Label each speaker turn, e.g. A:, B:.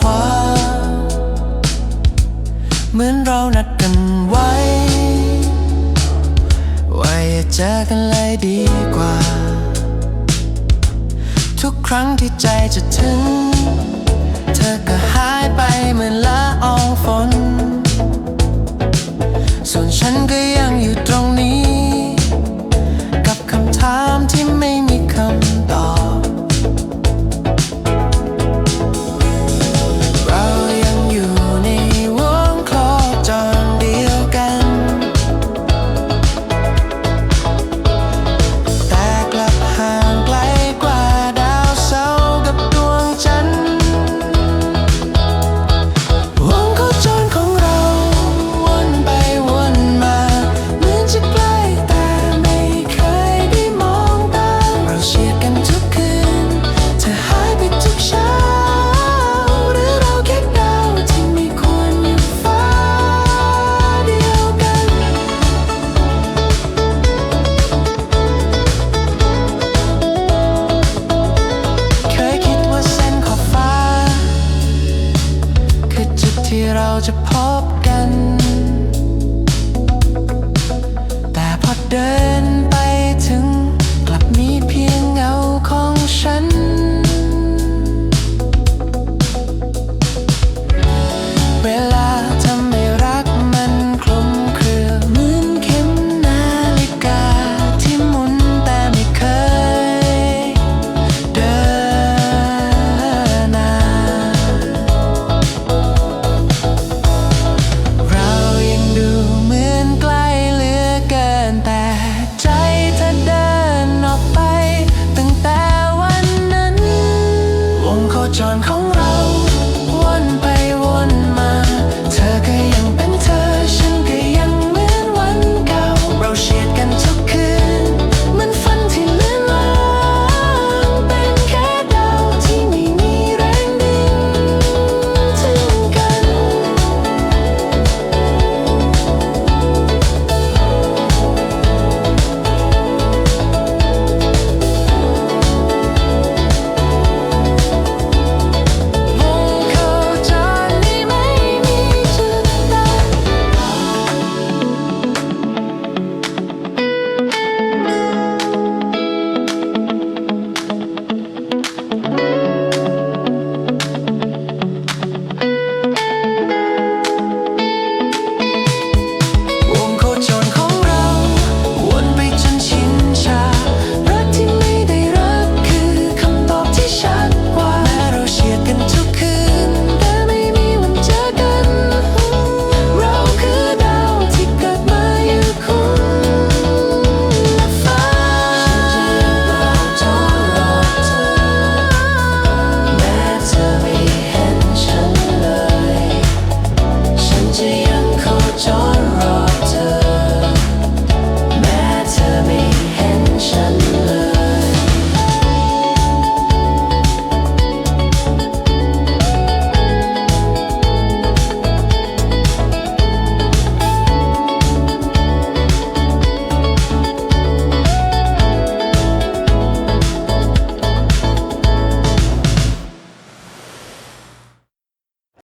A: ขวา เหมือนเรานัดกันไว้ ไว้เจอกันเลยดีกว่า ทุกครั้งที่ใจจะถึง เธอก็หายไป จะพบกัน แต่พอเดิน 展开